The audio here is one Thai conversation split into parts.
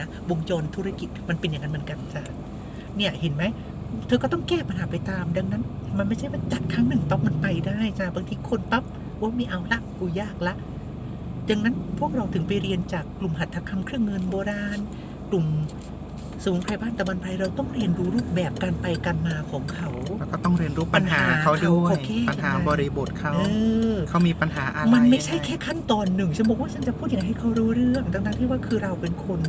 นะ วงจรธุรกิจมันเป็นอย่างนั้นเหมือนกันจ้ะเนี่ยเห็นไหมเธอก็ต้องแก้ปัญหาไปตามดังนั้น มันไม่ใช่ว่าจัดครั้งหนึ่งปั๊บมันไปได้จ้ะบางทีคนปั๊บว่าไม่เอาละกูยากละ ดังนั้นพวกเราถึงไปเรียนจากกลุ่มหัตถกรรมเครื่องเงินโบราณ กลุ่มสมุนไพรบ้านตะวันไพรเราต้องเรียนรู้รูปแบบการไปการมาของเขา แล้วก็ต้องเรียนรู้ปัญหาเขาด้วยปัญหาเขาแก้ปัญหายังไงบริบทเขาเออเขามีปัญหาอะไร มันไม่ใช่ยังงแค่ขั้นตอนหนึ่งฉันบอกว่าฉันจะพูดอย่างไรให้เขารู้เรื่องทั้งๆที่ว่าคือเราเป็นคน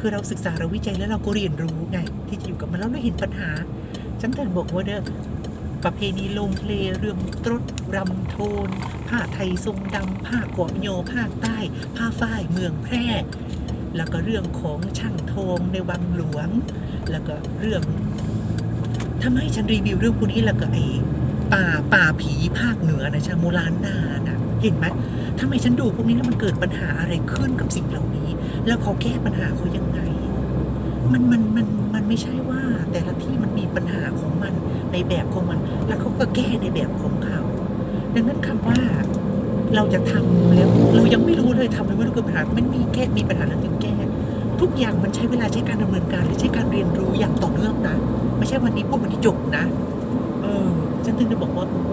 คือเราศึกษาเราวิจัยแล้วเราก็เรียนรู้ไงที่จะอยู่กับมันแล้วเราเห็นปัญหาฉันแต่บอกว่าเด้อประเพณีลงเพลเรื่องตรดรำโทน ผ้าไทยทรงดำผ้ากาะโยภาคใต้ ผ้าฝ้ายเมืองแพร่ แล้วก็เรื่องของช่างทองในวังหลวง แล้วก็เรื่องทำให้ฉันรีวิวเรื่องพวกนี้แล้วก็ไอ้ป่าป่าผีภาคเหนือนะชาโมลานนานะเห็นไหม ทำไมฉันดูพวกนี้แล้วมันเกิดปัญหาอะไรขึ้นกับสิ่งเหล่านี้ แล้วเขาแก้ปัญหาเขายังไง มันมันมันมันไม่ใช่ว่า แต่ละที่มันมีปัญหาของมันในแบบของมัน แล้วเขาก็แก้ในแบบของเขา ดังนั้นคำว่าเราจะทำแล้วเรายังไม่รู้เลยทำแล้วไม่รู้เกิดปัญหามันมีแก้มีปัญหาแล้วถึงแก้ ทุกอย่างมันใช้เวลาใช้การดำเนินการและใช้การเรียนรู้อย่างต่อเนื่องนะไม่ใช่วันนี้พูดวันนี้จบนะเออฉันถึงจะบอกว่าอ้โห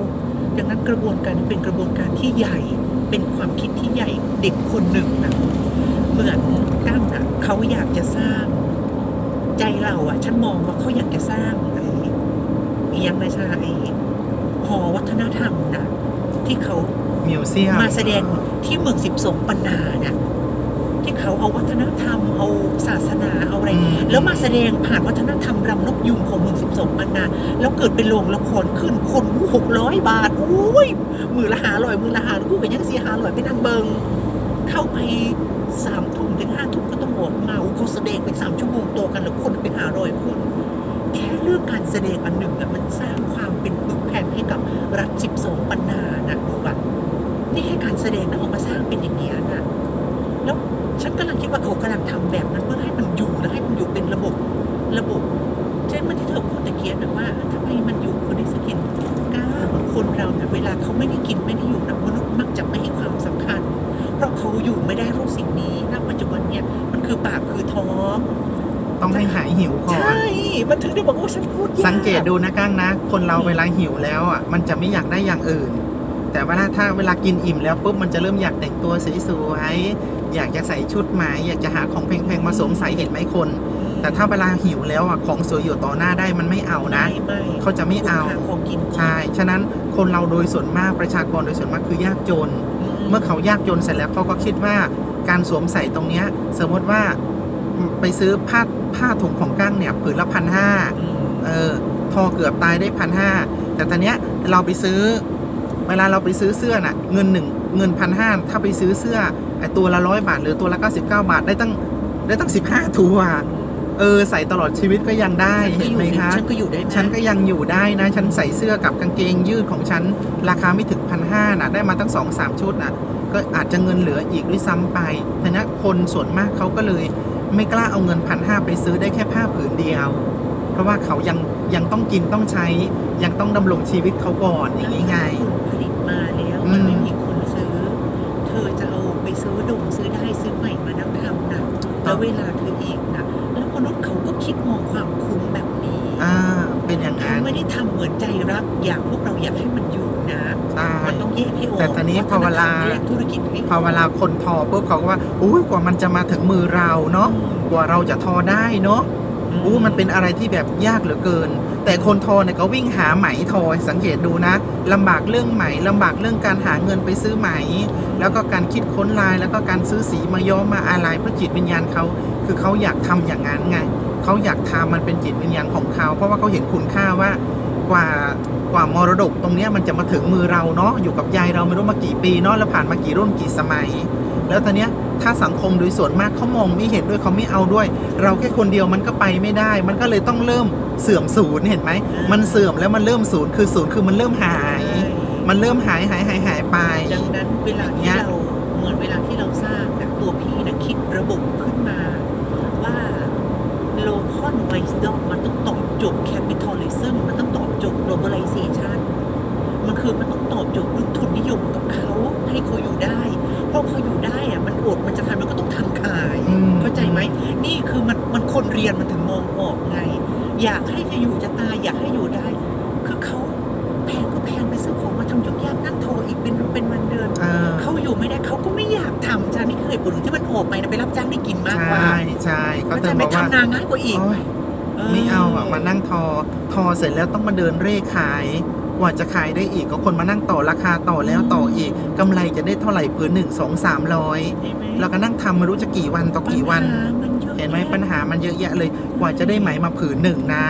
ดังนั้นกระบวนการนี้เป็นกระบวนการที่ใหญ่ เป็นความคิดที่ใหญ่เด็กคนหนึ่งนะเหมือนกั้งอะเขาอยากจะสร้าง ใจเราอะฉันมองว่าเขาอยากจะสร้างไอ้อีหยังนะชาไอ้หอวัฒนธรรมนะที่เขามิวเซียมมาแสดงที่เมืองสิบสงปันนาน่ะ ที่เขาเอาวัฒนธรรมเอาศาสนาเอาอะไรอืมแล้วมาแสดงผ่านวัฒนธรรมรำนกยุงของเมืองสิบสงปันนาแล้วเกิดเป็นโรงละครขึ้นคนหกร้อยบาทโอ้ยมือละหาลอยมือละหากูก็ยังเสียหาลอยไปนั่งเบิง เข้าไปสามทุ่มถึงห้าทุ่มก็ต้องออกมาโอ้เขาแสดงเป็นสามชั่วโมงโตกันแล้วคนเป็นหาร้อยคนแค่เรื่องการแสดงอันหนึ่งอะมันสร้างความเป็นปึกแผ่นให้กับรัฐสิบสองปันนานะดูแบบนี่แค่การแสดงนะเอามาสร้างเป็นอย่างนี้ยนะแล้ว ฉันกำลังคิดว่าเขากำลังทำแบบนั้นเพื่อให้มันอยู่และให้มันอยู่เป็นระบบระบบ เช่นเมื่อที่เธอพูดตะเกียบนะว่าทำไมมันอยู่คนได้สกินก้าคนเราเนี่ยเวลาเขาไม่ได้กินไม่ได้อยู่นะมนุษย์มักจะไม่ให้ความสำคัญ เพราะเขาอยู่ไม่ได้เพราะสิ่งนี้ณปัจจุบันเนี่ยมันคือปากคือท้องต้องให้หายหิวก่อน ใช่ มันถึงได้บอกว่าฉันพูดยากสังเกตดูนะก้างนะ คนเราเวลาหิวแล้วอะ มันจะไม่อยากได้อย่างอื่น แต่เวลาถ้าเวลากินอิ่มแล้วปุ๊บ มันจะเริ่มอยากแต่งตัวสวยๆ อยากจะใส่ชุดใหม่อยากจะหาของแพงๆมาสวมใส่เห็นไหมคน แต่ถ้าเวลาหิวแล้วอะของสวยอยู่ต่อหน้าได้มันไม่เอานะไม่ไม่เขาจะไม่เอาคุณค่ของกินก่อนใช่ฉะนั้นคนเราโดยส่วนมากประชากรโดยส่วนมากคือยากจน เมื่อเขายากจนเสร็จแล้วเขาก็คิดว่าการสวมใส่ตรงเนี้ยสมมติว่าอืมไปซื้อผ้าผ้าถุงของกั้งเนี่ยผืนละพันห้าอืมเออทอเกือบตายได้พันห้าแต่ตอนเนี้ยเราไปซื้อ เวลาเราไปซื้อเสื้อน่ะ เงินหนึ่งเงินพันห้าถ้าไปซื้อเสื้อ ไอตัวละร้อยบาท หรือตัวละเก้าสิบเก้าบาทได้ตั้งได้ตั้งสิบห้าตัวเออใส่ตลอดชีวิตก็ยังได้เห็นไหมคะฉันก็อยู่ได้ไหมฉันก็ยังอยู่ได้นะ ฉันใส่เสื้อกับกางเกงยืดของฉัน ราคาไม่ถึงพันห้านะได้มาตั้งสองสามชุดนะก็อาจจะเงินเหลืออีกด้วยซ้ำไปทีนี้คนส่วนมากเขาก็เลย ไม่กล้าเอาเงินพันห้าไปซื้อได้แค่ผ้าผืนเดียว เพราะว่าเขายังยังต้องกินต้องใช้ ยังต้องดำรงชีวิตเขาก่อนอย่างนี้ไงคนผลิตมาแล้วอืมมันไม่มีคนซื้อเธอ จะเอาไปซื้อดงซื้อได้ซื้อใหม่มานั่งทำนะแล้วเวลาเธออีกนะแล้วมนุษย์เขาก็คิดมองความคุ้มแบบนี้อ่าเป็นอย่างเขานั้นไม่ได้ทำเหมือนใจรักอย่างพวกเราอยากให้มันอยู่นะใช่มันต้องแยกให้ออกแต่ตอนนี้พอเวลาแยกธุรกิจให้พอเวลาคนทอปุ๊บเขาก็ว่าอุ้ยกว่ามันจะมาถึงมือเราเนาะกว่าเราจะทอได้เนาะ อู้มันเป็นอะไรที่แบบยากเหลือเกิน แต่คนทอเนี่ยก็วิ่งหาไหมทอสังเกตดูนะลำบากเรื่องไหมลำบากเรื่องการหาเงินไปซื้อไหม แล้วก็การคิดค้นลาย แล้วก็การซื้อสีมาย้อมมาอะไรเพื่อจิตวิญญาณเขาคือเขาอยากทำอย่างนั้นไงเขาอยากทำมันเป็นจิตวิญญาณของเขา เพราะว่าเขาเห็นคุณค่าว่ากว่ากว่ามรดกตรงนี้มันจะมาถึงมือเราเนาะอยู่กับยายเราไม่รู้มากี่ปีเนาะแล้วผ่านมากี่รุ่นกี่สมัย แล้วตอนเนี้ย ถ้าสังคมโดยส่วนมากเขามองไม่เห็นด้วยเขาไม่เอาด้วย เราแค่คนเดียวมันก็ไปไม่ได้ มันก็เลยต้องเริ่มเสื่อมศูนย์เห็นไหมมันเสื่อมแล้วมันเริ่มศูนย์คือศูนย์คือมันเริ่มหาย มันเริ่มหายหายหายหายไปดังนั้นเวลาเนี่ที่ยเราเหมือนเวลาที่เราสร้างนะตัวพี่นะคิดระบบขึ้นมาว่าโลคอนไวส์ดอมมันต้องตอบโจทย์แคปิตอลิซึมมันต้องตอบโจทย์ globalization มันคือมันต้องตอบโจทย์เรื่องทุนนิยมกับเขาให้เขาอยู่ได้ เพราะเขาอยู่ได้อะมันอดมันจะทำมันก็ต้องทำขายอืมเข้าใจไหมนี่คือมันมันคนเรียนมันถึงมองออกไง อยากให้จะอยู่จะตายอยากให้อยู่ได้ คือเขาแพงก็แพงไปซื้อของมาทำยุ่งยากนั่งโทรอีกเป็นเป็นวันเดือนเออเขาอยู่ไม่ได้เขาก็ไม่อยากทำจ้านี่เคยผลที่มันออกไปนะไปรับจ้างได้กินมากใชกว่า่ใช่เขาก็จะจะบไปอกว่าทำนาง่ายกว่าอีกโอ๊ยไม่เอาอะมานั่งทอ ทอเสร็จแล้วต้องมาเดินเร่ขาย กว่าจะขายได้อีกก็คนมานั่งต่อราคาต่อแล้วต่ออีกกำไรจะได้เท่าไหร่ผืนหนึ่งสองสามร้อยใช่ไหมแล้วก็นั่งทำไม่รู้จะกี่วันต่อกี่วันปัญหามันเยอะเห็นไหมแยะปัญหามันเยอะแยะเลย กว่าจะได้ไหมมาผืนหนึ่งนะ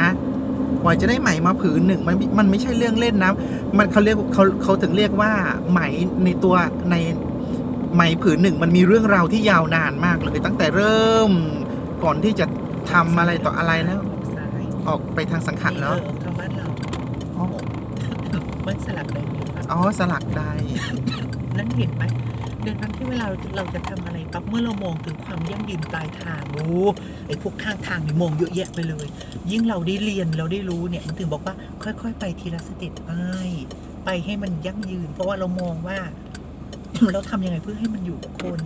กว่าจะได้ไหมมาผืนหนึ่งมันมันไม่ใช่เรื่องเล่นนะ มันเขาเรียกเขาเขาถึงเรียกว่าไหมในตัวในไหมผืนหนึ่งมันมีเรื่องราวที่ยาวนานมากเลยตั้งแต่เริ่มก่อนที่จะทำอะไรต่ออะไรแล้วสายออกไปทางสังขารนี่แล้ว เออทางบ้านเรา อ๋อ มัน สลับอะไรอยู่ปะอ๋อสลักได้นั่นเห็นไหมดังนั้นที่เวลาเราจะทำอะไรปั๊บเมื่อเรามองถึงความยั่งยืนปลายทางโอ้ไอ้พวกข้างทางนี่มองเยอะแยะไปเลย ยิ่งเราได้เรียนเราได้รู้เนี่ยมันถึงบอกว่า ค่อย ๆ ไปทีละสเต็ปไปไปให้มันยั่งยืน เพราะว่าเรามองว่า เราทำยังไงเพื่อให้มันอยู่กับคน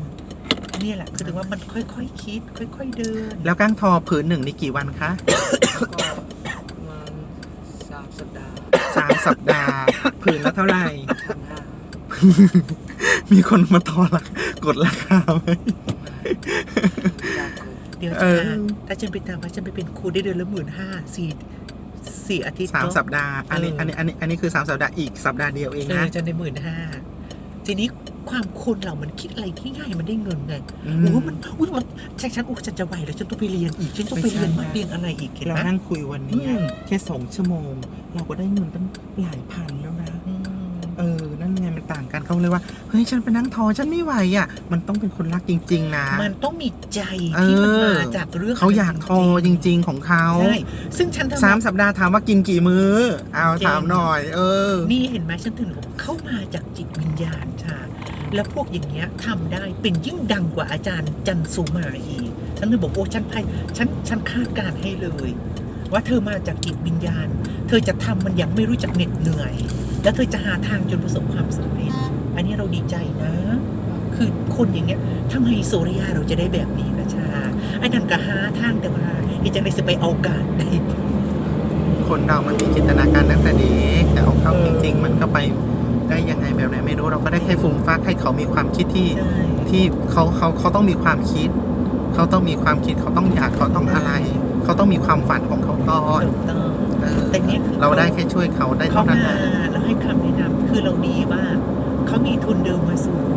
เนี่ยแหละคือถึงว่ามันค่อยๆคคิด ค่อย ๆ เดิน แล้วก้างทอผืนหนึ่งนี่กี่วันคะก็ประมาณสามสัปดาห์ สามสัปดาห์ผืนละเท่าไหร่พันห้ามีคนมาทอละกดราคาไหมยากเกินเดี๋ยวเอจะอ ถ้าฉันไปตามว่าฉันไปเป็นครูได้เดือนละหมื่นห้าสี่สี่อาทิตย์สามเนอะ สัปดาห์ อันนี้ เอออั อันนี้ อันนี้ อันนี้คือสามสัปดาห์ อีกสัปดาห์เดียวเองเอนะอจะในหมื่นห้า ทีนี้ ความคนเรามันคิดอะไรที่ง่ายมันได้เงินไงอืมโอ้มันอุ้ยมันฉันฉันอุ้ฉันจะไหวแล้วฉันต้องไปเรียนอีกฉันต้องไปไม่ใช่เรียนมานะเรียนอะไรอีกเห็นเราไหม นั่งคุยวันนี้อืม แค่สองชั่วโมง เราก็ได้เงินตั้งหลายพันแล้วนะอืมเออ นั่นไงมันต่างกันเขาเลยว่า เฮ้ย ฉันไปนั่งทอฉันไม่ไหวอะ มันต้องเป็นคนรักจริง ๆ นะ มันต้องมีใจที่มันเออมาจากเรื่องเขาอยากทอจริง ๆ ของเขาใช่ซึ่งฉันทำ สามสัปดาห์ถามว่ากินกี่มื้อ เอาจริงถามหน่อย เออ นี่เห็นไหมฉันถึงบอกเข้ามาจากจิตวิญญาณชา แล้วพวกอย่างเงี้ยทำได้เป็นยิ่งดังกว่าอาจารย์จันสุมาอีกฉันเลยบอกโอ้ฉันไพายฉันฉันคาดการให้เลย ว่าเธอมาจากจิตวิญญาณ เธอจะทำมันอย่างไม่รู้จักเหน็ดเหนื่อย แล้วเธอจะหาทางจนประสบความสำเร็จ อันนี้เราดีใจนะ คือคนอย่างเงี้ยทำไมโซริยาเราจะได้แบบนี้นะชาไอ้นั่นก็หาทางแต่ว่าไอ้จังไดสิไปเอาการได้คนเรามันมีจินตนาการตั้งแต่เด็กแต่เอาเข้าจริง ๆ มันก็ไป ได้ยังไงแบบไหนไม่รู้เราก็ได้แค่ฟูมฟักให้เขามีความคิดที่ใช่ที่เขาเขาเขาต้องมีความคิด เขาต้องมีความคิดเขาต้องอยากเขาต้องอะไร เขาต้องมีความฝันของเขาก่อนถูกต้องเออแต่เนี่ยคือเราได้แค่ช่วยเขาได้เขาเท่านั้นมานะแล้วให้คำแนะนำคือเราดีว่าเขามีทุนเดิมมาสูง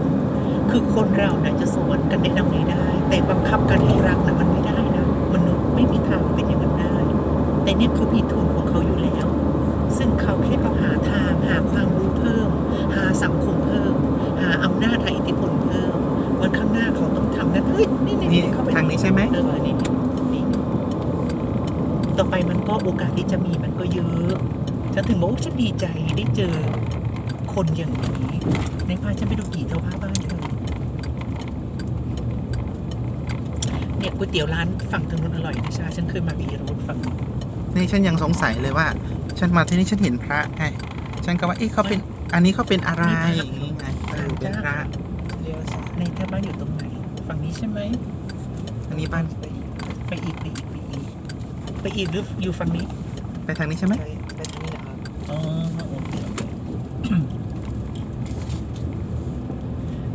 คือคนเราน่ะจะสอนกันแนะนำไม่ได้ แต่บังคับกันให้รักนะมันไม่ได้นะมนุษย์ไม่มีทางเป็นอย่างนั้นได้ แต่เนี่ยเขามีทุนของเขาอยู่แล้ว ซึ่งเขาแค่เขาหาทางหาความรู้เพิ่ม หาสังคมเพิ่ม หาอำนาจหาอิทธิพลเพิ่ม วันข้างหน้าเขาต้องทำนั้นเฮ้ยนี่นี่นี่เข้าไปทางนี้ใช่ไหมเออนี่นี่ต่อไปมันก็โอกาสที่จะมีมันก็เยอะฉันถึงบอกว่าฉันดีใจได้เจอคนอย่างนี้ในพาฉันไปดูกี่เท่าผ้าบ้านเธอเนี่ยก๋วยเตี๋ยวร้านฝั่งทางนู้นอร่อยนะชาฉันเคยมากับอีรูนฝั่งนู้นนี่ฉันยังสงสัยเลยว่า ฉันมาที่นี่ฉันเห็นพระไงฉันก็ว่าเอ๊ะเขาเป็น อันนี้เขาเป็นอะไรอย่างงี้ไงเออเป็นพระเลี้ยวซ้ายในท่าบ้านอยู่ตรงไหน ฝั่งนี้ใช่ไหมอันนี้บ้านไปอีกไปอีกไปอีกไปอีกไปอีกหรืออยู่ฝั่งนี้ ไปทางนี้ใช่ไหมไปไปทางนี้นะครับอ๋อโอเคโอเค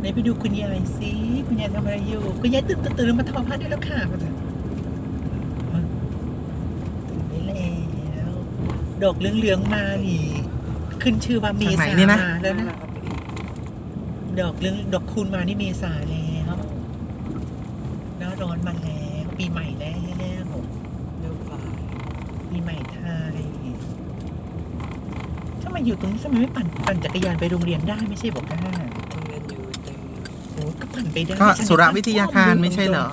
ไหนไปดูคุณยายสิคุณยายทำอะไรอยู่คุณยายตื่นตื่นตื่นมาทอผ้าได้แล้วค่ะมาเถอะตื่นได้แล้ว ดอกเหลืองๆมานี่ ขึ้นชื่อว่าเมทางไหนษาเนี่ยนะ มาแล้วนั่นนะแหละครับไปอีกดอกเหลืองดอกคูณมานี่เมษาแล้วหน้าร้อนมาแล้ว ปีใหม่แล้วเลี้ยวขวาปีใหม่ไทยถ้ามาอยู่ตรงนี้ทำไมไม่ปั่นปั่นจักรยานไปโรงเรียนได้ไม่ใช่บอกว่าโรงเรียนอยู่เต็มโอ้ก็ปั่นไปได้ก็ฉันสุรวิทยาคารไม่ใช่เหรอ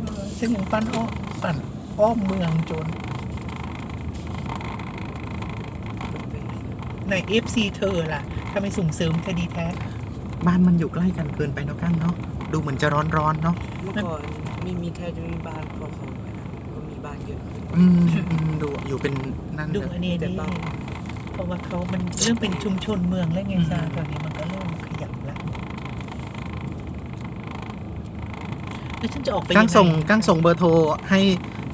เออฉันยังปั่นอ้อมปั่นอ้อมเมืองจน ไปอีก ในเอฟซีเธอล่ะทำไมส่งเสริมคดีแท้ บ้านมันอยู่ใกล้กันเกินไปเนาะกั้งเนาะดูเหมือนจะร้อนร้อนๆเนาะเมื่อก่อนไม่มีแทบจะมีบ้านพอเขาไว้นะก็มีบ้านเยอะขึ้นอืมอืมดูอยู่เป็นนั่นดูเลยอันนี้แต่ดิบ้านเพราะว่าเขามันเริ่มเป็นชุมชนเมืองแล้วไงอืมซาตอนนี้มันก็เริ่มขยับละแล้วฉันจะออกไปกั้งส่งยัไกั้งส่งเบอร์โทรให้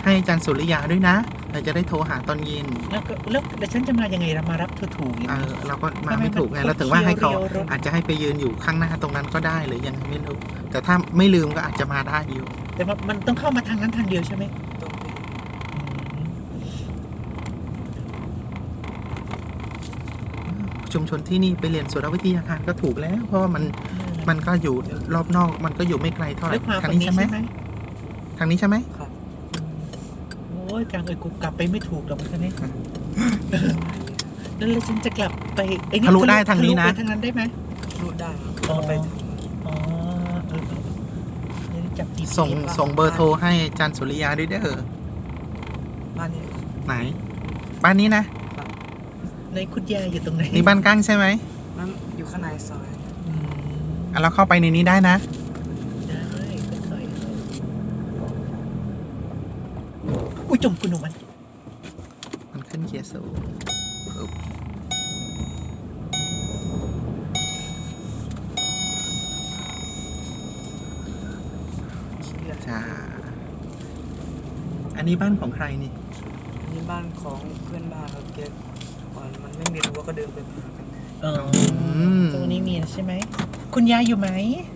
ให้อาจารย์สุริยาด้วยนะ เราจะได้โทรหาตอนเย็นแล้วก็แล้วแล้วฉันจะมายังไงเรามารับเธอถูกอย่างเอนี้ อเราก็มาทำไมไม่ถูกไงมันเราถึงว่าให้เขาเคี้ยวเรียวรถ อาจจะให้ไปยืนอยู่ข้างหน้าตรงนั้นก็ได้หรือยังไงไม่รู้แต่ถ้าไม่ลืมก็อาจจะมาได้อยู่ แต่ว่ามันต้องเข้ามาทางนั้นทางเดียวใช่ไหมต้องไปชุมชนที่นี่ไปเรียนสุรวิทยาการก็ถูกแล้ว เพราะว่ามันมันก็อยู่รอบนอกมันก็อยู่ไม่ไกลเท่าไหร่แล้วความทางฝั่งนี้นี้ใช่ไหมใช่ไหมทางนี้ใช่ไหมครับโอ้ ยกลางเอ้ยกูกลับไปไม่ถูกหรอกมันนี้แล้วแล้วฉันจะกลับไปไอ้นี่ทะลุได้ทางนี้นะทลุไปทางนั้นได้ไหมรู้ได้ครับอ๋อก็ไปถึงอ๋อเออเออเดี๋ยวจับ GPS ส่งส่งเบอร์โทรให้อาจารย์สุริยาด้วยเด้อบ้านนี้ครับไหน บ้านนี้นะ ในคุณยายอยู่ตรงไหนนี่บ้านกั้งใช่ไหมมันอยู่ข้างในซอย อืมอะเราเข้าไปในนี้ได้นะ ได้ค่อยๆอุ้ย จมคุณหนูมัน มันขึ้นเกียร์สูงปึ๊บเชียร์จ้าอันนี้บ้านของใครนี่ อันนี้บ้านของเพื่อนบ้านครับเกก่อนมันไม่มีรั้วก็เดินไปหากันได้เออมตรงนี้มีนะใช่ไหม คุณยายอยู่ไหมอ